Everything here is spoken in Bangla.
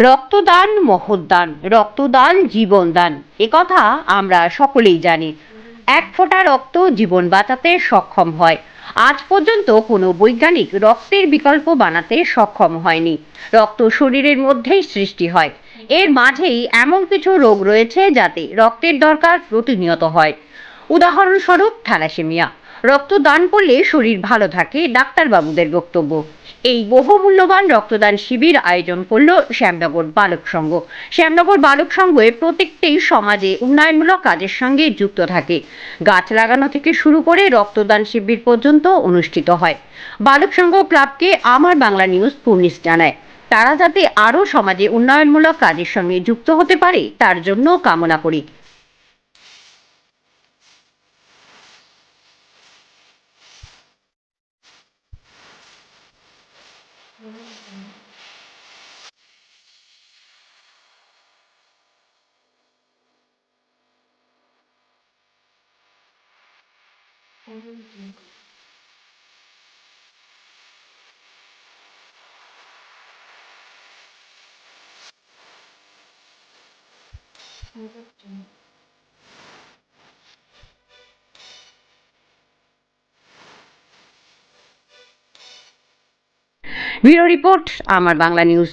রক্তদান, মহৎদান, রক্তদান, জীবনদান একথা আমরা সকলেই জানি। এক ফোঁটা রক্ত জীবন বাঁচাতে সক্ষম হয়। আজ পর্যন্ত কোনো বৈজ্ঞানিক রক্তের বিকল্প বানাতে সক্ষম হয়নি। রক্ত শরীরের মধ্যেই সৃষ্টি হয়। এর মাঝেই এমন কিছু রোগ রয়েছে যাতে রক্তের দরকার প্রতিনিয়ত হয়। উদাহরণস্বরূপ থ্যালাসেমিয়া। রক্তদান করলে শরীর ভালো থাকে, ডাক্তারবাবুদের বক্তব্য। এই বহুমূল্যবান রক্তদান শিবির আয়োজন করল শ্যামনগর বালক সংঘ। শ্যামনগর বালক সংঘে প্রত্যেকটি সমাজে উন্নয়নমূলক কাজের সঙ্গে যুক্ত থাকে। গাছ লাগানো থেকে শুরু করে রক্তদান শিবির পর্যন্ত অনুষ্ঠিত হয়। বালক সংঘ ক্লাবকে আমার বাংলা নিউজ পুলিশ জানায়। তারা যাতে আরও সমাজে উন্নয়নমূলক কাজের সঙ্গে যুক্ত হতে পারে, তার জন্য কামনা করি। 오렌지 오렌지 ব্যুরো রিপোর্ট আমার বাংলা নিউজ।